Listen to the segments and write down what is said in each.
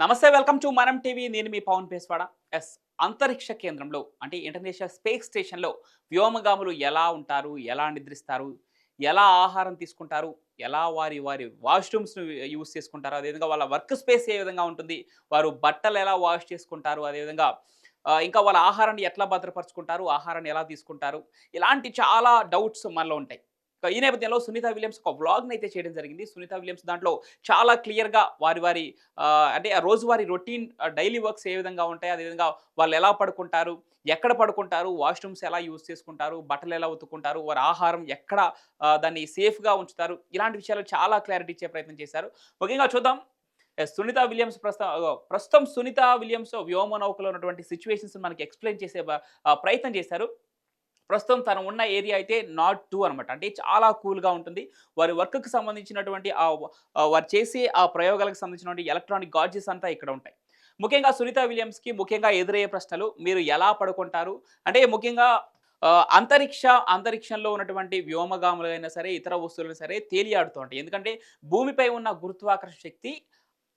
నమస్తే welcome to మనం TV. నేను మీ పవన్ పేస్వాడ. ఎస్ అంతరిక్ష కేంద్రంలో అంటే ఇంటర్నేషనల్ స్పేస్ స్టేషన్లో వ్యోమగాములు ఎలా ఉంటారు? ఎలా నిద్రిస్తారు? ఎలా ఆహారం తీసుకుంటారు? ఎలా వారి వారి వాష్రూమ్స్ను యూస్ చేసుకుంటారు? అదేవిధంగా వాళ్ళ వర్క్ స్పేస్ ఏ విధంగా ఉంటుంది? వారు బట్టలు ఎలా వాష్ చేసుకుంటారు? అదేవిధంగా ఇంకా వాళ్ళ ఆహారాన్ని ఎట్లా భద్రపరుచుకుంటారు? ఆహారాన్ని ఎలా తీసుకుంటారు? ఇలాంటి చాలా డౌట్స్ మనలో ఉంటాయి. ఈ నేపథ్యంలో సునీత విలియమ్స్ ఒక వ్లాగ్ని అయితే చేయడం జరిగింది. సునీత విలియమ్స్ దాంట్లో చాలా క్లియర్గా వారి వారి అంటే రోజువారి రోజువారీ రొటీన్ డైలీ వర్క్స్ ఏ విధంగా ఉంటాయి అదేవిధంగా వాళ్ళు ఎలా పడుకుంటారు ఎక్కడ పడుకుంటారు వాష్రూమ్స్ ఎలా యూజ్ చేసుకుంటారు బట్టలు ఎలా ఉతుక్కుంటారు వారి ఆహారం ఎక్కడ దాన్ని సేఫ్గా ఉంచుతారు ఇలాంటి విషయాలు చాలా క్లారిటీ ఇచ్చే ప్రయత్నం చేశారు. ముఖ్యంగా చూద్దాం సునీత విలియమ్స్ ప్రస్తుతం ప్రస్తుతం సునీత విలియమ్స్ వ్యోమ నౌకలో ఉన్నటువంటి సిచ్యువేషన్స్ మనకి ఎక్స్ప్లెయిన్ చేసే ప్రయత్నం చేశారు. ప్రస్తుతం తను ఉన్న ఏరియా అయితే నాట్ టూ అనమాట అంటే చాలా కూల్గా ఉంటుంది. వారి వర్క్కి సంబంధించినటువంటి ఆ ఆ వారు చేసే ఆ ప్రయోగాలకు సంబంధించినటువంటి ఎలక్ట్రానిక్ గాడ్జెస్ అంతా ఇక్కడ ఉంటాయి. ముఖ్యంగా సునీత విలియమ్స్కి ముఖ్యంగా ఎదురయ్యే ప్రశ్నలు మీరు ఎలా పడుకుంటారు? అంటే ముఖ్యంగా అంతరిక్ష అంతరిక్షంలో ఉన్నటువంటి వ్యోమగాములైనా సరే ఇతర వస్తువులైనా సరే తేలియాడుతూ ఉంటాయి. ఎందుకంటే భూమిపై ఉన్న గురుత్వాకర్షణ శక్తి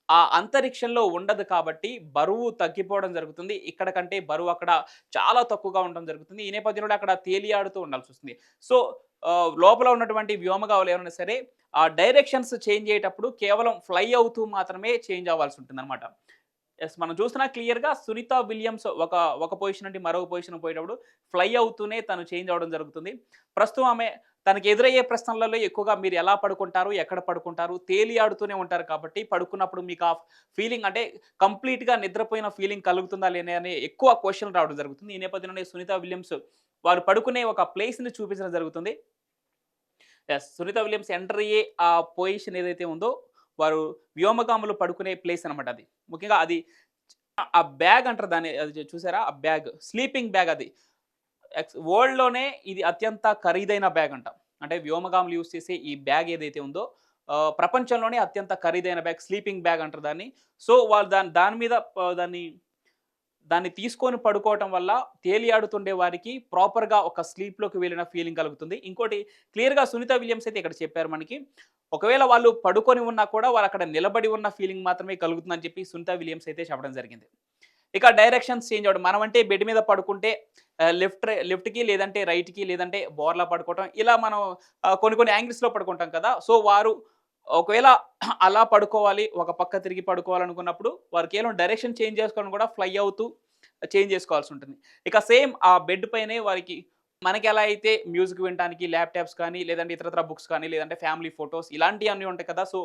ఆ అంతరిక్షంలో ఉండదు కాబట్టి బరువు తగ్గిపోవడం జరుగుతుంది. ఇక్కడ కంటే బరువు అక్కడ చాలా తక్కువగా ఉండడం జరుగుతుంది. ఈ నేపథ్యంలో అక్కడ తేలియాడుతూ ఉండాల్సి వస్తుంది. సో లోపల ఉన్నటువంటి వ్యోమగావులు ఏమైనా సరే ఆ డైరెక్షన్స్ చేంజ్ అయ్యేటప్పుడు కేవలం ఫ్లై అవుతూ మాత్రమే చేంజ్ అవ్వాల్సి ఉంటుంది అనమాట ఎస్ మనం చూస్తున్నా క్లియర్గా సునీత విలియమ్స్ ఒక ఒక పొజిషన్ నుండి మరొక పొజిషన్ పోయేటప్పుడు ఫ్లై అవుతూనే తను చేంజ్ అవ్వడం జరుగుతుంది. ప్రస్తుతం ఆమె తనకి ఎదురయ్యే ప్రశ్నలలో ఎక్కువగా మీరు ఎలా పడుకుంటారు ఎక్కడ పడుకుంటారు తేలియాడుతూనే ఉంటారు కాబట్టి పడుకున్నప్పుడు మీకు ఆ ఫీలింగ్ అంటే కంప్లీట్గా నిద్రపోయిన ఫీలింగ్ కలుగుతుందా లేనే అనే ఎక్కువ క్వశ్చన్ రావడం జరుగుతుంది. ఈ నేపథ్యంలోనే సునీత విలియమ్స్ వారు పడుకునే ఒక ప్లేస్ని చూపించడం జరుగుతుంది. ఎస్ సునీత విలియమ్స్ ఎంటర్ అయ్యే ఆ పొజిషన్ ఏదైతే ఉందో వారు వ్యోమగాములు పడుకునే ప్లేస్ అనమాట అది. ముఖ్యంగా అది ఆ బ్యాగ్ అంటారు దాన్ని అది చూసారా? ఆ బ్యాగ్ స్లీపింగ్ బ్యాగ్ అది. ఎక్స్ వరల్డ్లోనే ఇది అత్యంత ఖరీదైన బ్యాగ్ అంట. అంటే వ్యోమగాములు యూస్ చేసే ఈ బ్యాగ్ ఏదైతే ఉందో ప్రపంచంలోనే అత్యంత ఖరీదైన బ్యాగ్ స్లీపింగ్ బ్యాగ్ అంటారు దాన్ని. సో వాళ్ళు దాని దాని మీద దాన్ని దాన్ని తీసుకొని పడుకోవటం వల్ల తేలియాడుతుండే వారికి ప్రాపర్గా ఒక స్లీప్లోకి వెళ్ళిన ఫీలింగ్ కలుగుతుంది. ఇంకోటి క్లియర్గా సునీత విలియమ్స్ అయితే ఇక్కడ చెప్పారు మనకి. ఒకవేళ వాళ్ళు పడుకొని ఉన్నా కూడా వాళ్ళు అక్కడ నిలబడి ఉన్న ఫీలింగ్ మాత్రమే కలుగుతుందని చెప్పి సునీత విలియమ్స్ అయితే చెప్పడం జరిగింది. ఇక డైరెక్షన్స్ చేంజ్ అవ్వడం మనం అంటే బెడ్ మీద పడుకుంటే లెఫ్ట్ లెఫ్ట్కి లేదంటే రైట్కి లేదంటే బోర్లా పడుకోవటం. ఇలా మనం కొన్ని కొన్ని యాంగిల్స్లో పడుకుంటాం కదా. సో వారు ఒకవేళ అలా పడుకోవాలి ఒక పక్క తిరిగి పడుకోవాలనుకున్నప్పుడు వారు కేవలం డైరెక్షన్ చేంజ్ చేసుకోవడం కూడా ఫ్లై అవుతూ చేంజ్ చేసుకోవాల్సి ఉంటుంది. ఇక సేమ్ ఆ బెడ్ పైనే వారికి మనకి ఎలా అయితే మ్యూజిక్ వినడానికి ల్యాప్టాప్స్ కానీ లేదంటే ఇతరత్ర బుక్స్ కానీ లేదంటే ఫ్యామిలీ ఫొటోస్ ఇలాంటివన్నీ ఉంటాయి కదా సో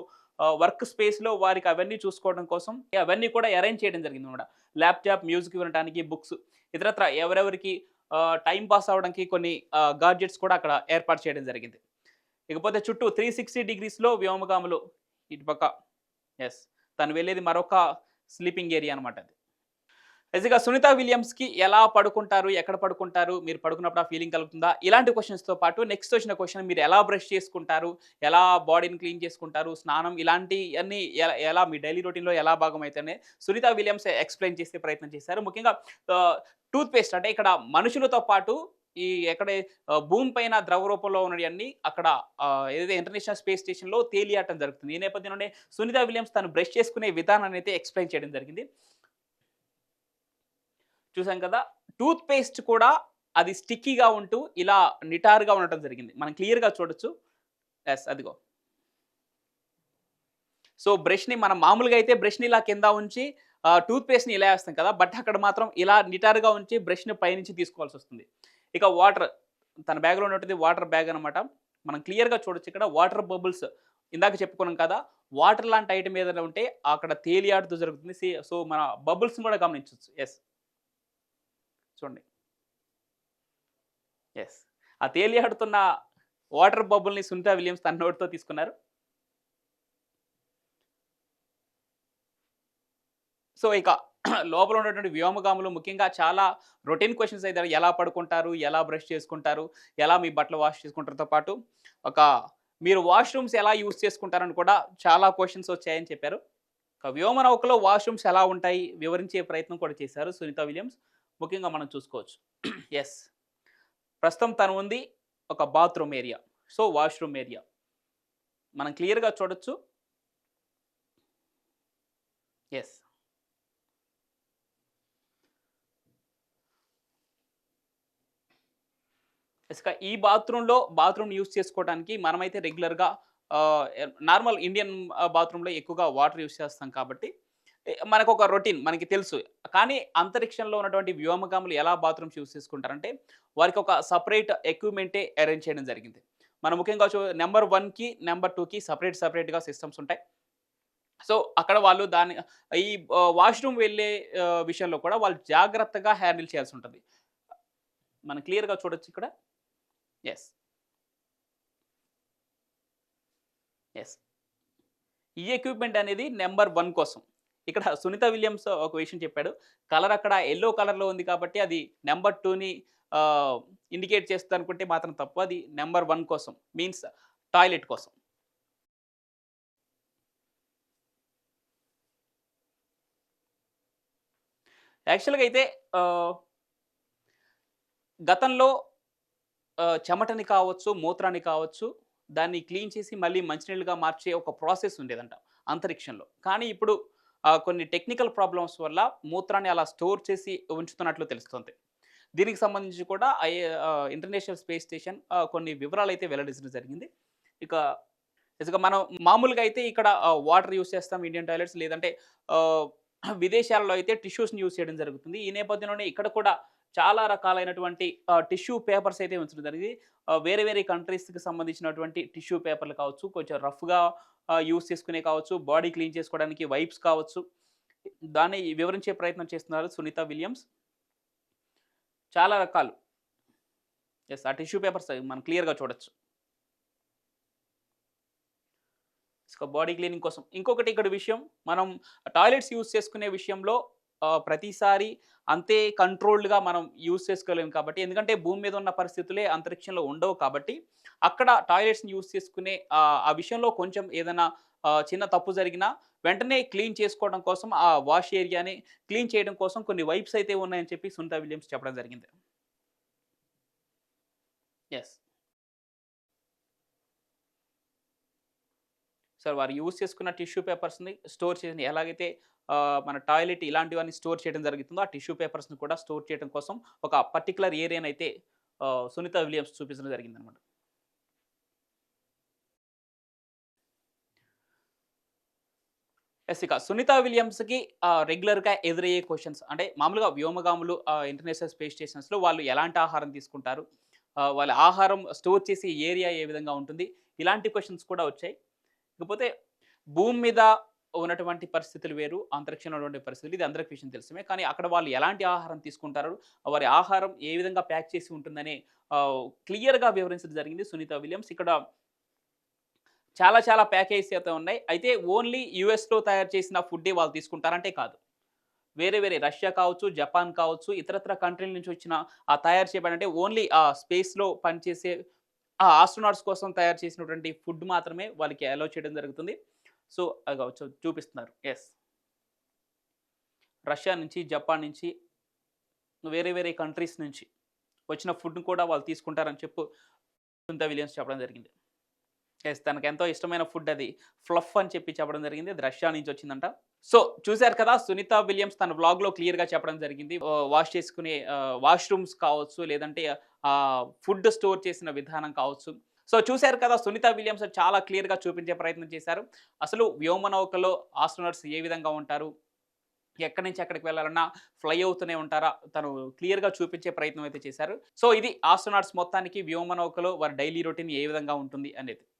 వర్క్ స్పేస్లో వారికి అవన్నీ చూసుకోవడం కోసం అవన్నీ కూడా అరేంజ్ చేయడం జరిగింది అనమాట ల్యాప్టాప్ మ్యూజిక్ వినడానికి బుక్స్ ఇతరత్ర ఎవరెవరికి టైం పాస్ అవ్వడానికి కొన్ని గాడ్జెట్స్ కూడా అక్కడ ఏర్పాటు చేయడం జరిగింది. ఇకపోతే చుట్టూ త్రీ సిక్స్టీ డిగ్రీస్లో వ్యోమగాములు ఇటుపక్క ఎస్ తను వెళ్ళేది మరొక స్లీపింగ్ ఏరియా అనమాట అది. నిజంగా సునీత విలియమ్స్కి ఎలా పడుకుంటారు ఎక్కడ పడుకుంటారు మీరు పడుకున్నప్పుడు ఆ ఫీలింగ్ కలుగుతుందా? ఇలాంటి క్వశ్చన్స్తో పాటు నెక్స్ట్ వచ్చిన క్వశ్చన్ మీరు ఎలా బ్రష్ చేసుకుంటారు ఎలా బాడీని క్లీన్ చేసుకుంటారు స్నానం ఇలాంటి అన్ని ఎలా ఎలా మీ డైలీ రొటీన్లో ఎలా భాగం అయితేనే సునీత విలియమ్స్ ఎక్స్ప్లెయిన్ చేసే ప్రయత్నం చేశారు. ముఖ్యంగా టూత్ పేస్ట్ అంటే ఇక్కడ మనుషులతో పాటు ఈ ఎక్కడ భూమి పైన ద్రవ రూపంలో ఉన్నవన్నీ అక్కడ ఏదైతే ఇంటర్నేషనల్ స్పేస్ స్టేషన్లో తేలియాటం జరుగుతుంది. ఈ నేపథ్యంలోనే సునీత విలియమ్స్ తను బ్రష్ చేసుకునే విధానాన్ని అయితే ఎక్స్ప్లెయిన్ చేయడం జరిగింది. చూసాం కదా టూత్ పేస్ట్ కూడా అది స్టిక్కీగా ఉంటూ ఇలా నిటారుగా ఉండటం జరిగింది. మనం క్లియర్గా చూడొచ్చు. ఎస్ అదిగో. సో బ్రష్ని మనం మామూలుగా అయితే బ్రష్ని ఇలా కింద ఉంచి టూత్ పేస్ట్ని ఇలా వేస్తాం కదా బట్ అక్కడ మాత్రం ఇలా నిటారుగా ఉంచి బ్రష్ని పైనుంచి తీసుకోవాల్సి వస్తుంది. ఇక వాటర్ తన బ్యాగ్లో ఉన్నటువంటి వాటర్ బ్యాగ్ అనమాట మనం క్లియర్గా చూడొచ్చు ఇక్కడ వాటర్ బబుల్స్ ఇందాక చెప్పుకున్నాం కదా వాటర్ లాంటి ఐటమ్ ఏదైనా ఉంటే అక్కడ తేలియాడుతూ జరుగుతుంది. సో మన బబుల్స్ని కూడా గమనించవచ్చు ఎస్ చూడండి. ఎస్ ఆ తేలియాడుతున్న వాటర్ బబుల్ని సునీతా విలియమ్స్ తన నోటితో తీసుకున్నారు. సో ఇక లోపల ఉన్నటువంటి వ్యోమగాములు ముఖ్యంగా చాలా రొటీన్ క్వశ్చన్స్ అయితే ఎలా పడుకుంటారు ఎలా బ్రష్ చేసుకుంటారు ఎలా మీ బట్టలు వాష్ చేసుకుంటారుతో పాటు ఒక మీరు వాష్రూమ్స్ ఎలా యూస్ చేసుకుంటారని కూడా చాలా క్వశ్చన్స్ వచ్చాయని చెప్పారు. ఒక వ్యోమ నౌకలో వాష్రూమ్స్ ఎలా ఉంటాయి వివరించే ప్రయత్నం కూడా చేశారు సునీత విలియమ్స్. ముఖ్యంగా మనం చూసుకోవచ్చు. ఎస్ ప్రస్తుతం తను ఉంది ఒక bathroom area. So washroom area. మనం క్లియర్గా చూడొచ్చు. ఎస్ ఇసుక ఈ బాత్రూంలో బాత్రూమ్ యూస్ చేసుకోవడానికి మనమైతే రెగ్యులర్గా నార్మల్ ఇండియన్ బాత్రూంలో ఎక్కువగా వాటర్ యూస్ చేస్తాం కాబట్టి మనకు ఒక రొటీన్ మనకి తెలుసు. కానీ అంతరిక్షంలో ఉన్నటువంటి వ్యోమగాములు ఎలా బాత్రూమ్స్ యూస్ చేసుకుంటారంటే వారికి ఒక సపరేట్ ఎక్విప్మెంటే అరేంజ్ చేయడం జరిగింది. మనం ముఖ్యంగా నెంబర్ వన్కి నెంబర్ టూకి సపరేట్ సపరేట్గా సిస్టమ్స్ ఉంటాయి. సో అక్కడ వాళ్ళు దాని ఈ వాష్రూమ్ వెళ్ళే విషయంలో కూడా వాళ్ళు జాగ్రత్తగా హ్యాండిల్ చేయాల్సి ఉంటుంది. మనం క్లియర్గా చూడొచ్చు ఇక్కడ. ఎస్ ఎస్ ఈ ఎక్విప్మెంట్ అనేది నెంబర్ వన్ కోసం. ఇక్కడ సునీత విలియమ్స్ ఒక విషయం చెప్పాడు. కలర్ అక్కడ ఎల్లో కలర్లో ఉంది కాబట్టి అది నెంబర్ టూని ఇండికేట్ చేస్తుంది అనుకుంటే మాత్రం తప్పు. అది నెంబర్ వన్ కోసం మీన్స్ టాయిలెట్ కోసం. యాక్చువల్గా అయితే గతంలో చెమటని కావచ్చు మూత్రాన్ని కావచ్చు దాన్ని క్లీన్ చేసి మళ్ళీ మంచినీళ్ళుగా మార్చే ఒక ప్రాసెస్ ఉండేదంట అంతరిక్షంలో. కానీ ఇప్పుడు కొన్ని టెక్నికల్ ప్రాబ్లమ్స్ వల్ల మూత్రాన్ని అలా స్టోర్ చేసి ఉంచుతున్నట్లు తెలుస్తుంది. దీనికి సంబంధించి కూడా ఐ ఇంటర్నేషనల్ స్పేస్ స్టేషన్ కొన్ని వివరాలు అయితే వెల్లడించడం జరిగింది. ఇక ఇక మనం మామూలుగా అయితే ఇక్కడ వాటర్ యూస్ చేస్తాం ఇండియన్ టాయిలెట్స్ లేదంటే విదేశాల్లో అయితే టిష్యూస్ని యూస్ చేయడం జరుగుతుంది. ఈ నేపథ్యంలోనే ఇక్కడ కూడా చాలా రకాలైనటువంటి టిష్యూ పేపర్స్ అయితే ఉంచడం జరిగింది. వేరే వేరే కంట్రీస్కి సంబంధించినటువంటి టిష్యూ పేపర్లు కావచ్చు కొంచెం రఫ్గా యూస్ చేసుకునే కావచ్చు బాడీ క్లీన్ చేసుకోవడానికి వైప్స్ కావచ్చు. దాన్ని వివరించే ప్రయత్నం చేస్తున్నారు సునీత విలియమ్స్. చాలా రకాలు. ఎస్ ఆ టిష్యూ పేపర్స్ మనం క్లియర్గా చూడొచ్చు. బాడీ క్లీనింగ్ కోసం. ఇంకొకటి ఇక్కడ విషయం మనం టాయిలెట్స్ యూస్ చేసుకునే విషయంలో ప్రతిసారి అంతే కంట్రోల్డ్గా మనం యూజ్ చేసుకోలేము కాబట్టి ఎందుకంటే భూమి మీద ఉన్న పరిస్థితులే అంతరిక్షంలో ఉండవు కాబట్టి అక్కడ టాయిలెట్స్ని యూస్ చేసుకునే ఆ, విషయంలో కొంచెం ఏదైనా చిన్న తప్పు జరిగినా వెంటనే క్లీన్ చేసుకోవడం కోసం ఆ వాష్ ఏరియాని క్లీన్ చేయడం కోసం కొన్ని వైప్స్ అయితే ఉన్నాయని చెప్పి సునీత విలియమ్స్ చెప్పడం జరిగింది. ఎస్ సార్ వారు యూజ్ చేసుకున్న టిష్యూ పేపర్స్ని స్టోర్ చేసిన ఎలాగైతే మన టాయిలెట్ ఇలాంటివన్నీ స్టోర్ చేయడం జరుగుతుందో ఆ టిష్యూ పేపర్స్ని కూడా స్టోర్ చేయడం కోసం ఒక పర్టికులర్ ఏరియాని అయితే సునీత విలియమ్స్ చూపించడం జరిగింది అనమాట ఎస్ ఇక సునీత విలియమ్స్కి రెగ్యులర్గా ఎదురయ్యే క్వశ్చన్స్ అంటే మామూలుగా వ్యోమగాములు ఇంటర్నేషనల్ స్పేస్ స్టేషన్స్లో వాళ్ళు ఎలాంటి ఆహారం తీసుకుంటారు? వాళ్ళ ఆహారం స్టోర్ చేసే ఏరియా ఏ విధంగా ఉంటుంది? ఇలాంటి క్వశ్చన్స్ కూడా వచ్చాయి. ఇకపోతే భూమి మీద ఉన్నటువంటి పరిస్థితులు వేరు అంతరిక్షంలో ఉన్నటువంటి పరిస్థితులు. ఇది అందరికి విషయం తెలుసమే. కానీ అక్కడ వాళ్ళు ఎలాంటి ఆహారం తీసుకుంటారు వారి ఆహారం ఏ విధంగా ప్యాక్ చేసి ఉంటుందని క్లియర్గా వివరించడం జరిగింది సునీత విలియమ్స్. ఇక్కడ చాలా చాలా ప్యాకేజెస్ అయితే ఉన్నాయి. అయితే ఓన్లీ యుఎస్లో తయారు చేసిన ఫుడ్డే వాళ్ళు తీసుకుంటారంటే కాదు. వేరే వేరే రష్యా కావచ్చు జపాన్ కావచ్చు ఇతరత్ర కంట్రీల నుంచి వచ్చిన ఆ తయారు చేయబడి అంటే ఓన్లీ ఆ స్పేస్లో పనిచేసే ఆ ఆస్ట్రోనాట్స్ కోసం తయారు చేసినటువంటి ఫుడ్ మాత్రమే వాళ్ళకి అలో చేయడం జరుగుతుంది. సో అది కావచ్చు చూపిస్తున్నారు. ఎస్ రష్యా నుంచి జపాన్ నుంచి వేరే వేరే కంట్రీస్ నుంచి వచ్చిన ఫుడ్ని కూడా వాళ్ళు తీసుకుంటారని చెప్పు సుంత విలియమ్స్ చెప్పడం జరిగింది. ఎస్ తనకు ఎంతో ఇష్టమైన ఫుడ్ అది. ఫ్లఫ్ అని చెప్పి చెప్పడం జరిగింది. అది రష్యా నుంచి వచ్చిందంట. సో చూశారు కదా సునీత విలియమ్స్ తన బ్లాగ్లో క్లియర్గా చెప్పడం జరిగింది. వాష్ చేసుకునే వాష్రూమ్స్ కావచ్చు లేదంటే ఫుడ్ స్టోర్ చేసిన విధానం కావచ్చు. సో చూశారు కదా సునీత విలియమ్స్ చాలా క్లియర్గా చూపించే ప్రయత్నం చేశారు. అసలు వ్యోమనౌకలో ఆస్ట్రోనట్స్ ఏ విధంగా ఉంటారు? ఎక్కడి నుంచి ఎక్కడికి వెళ్ళాలన్నా ఫ్లై అవుతూనే ఉంటారా? తను క్లియర్గా చూపించే ప్రయత్నం అయితే చేశారు. సో ఇది ఆస్ట్రోనాట్స్ మొత్తానికి వ్యోమనౌకలో వారి డైలీ రొటీన్ ఏ విధంగా ఉంటుంది అనేది.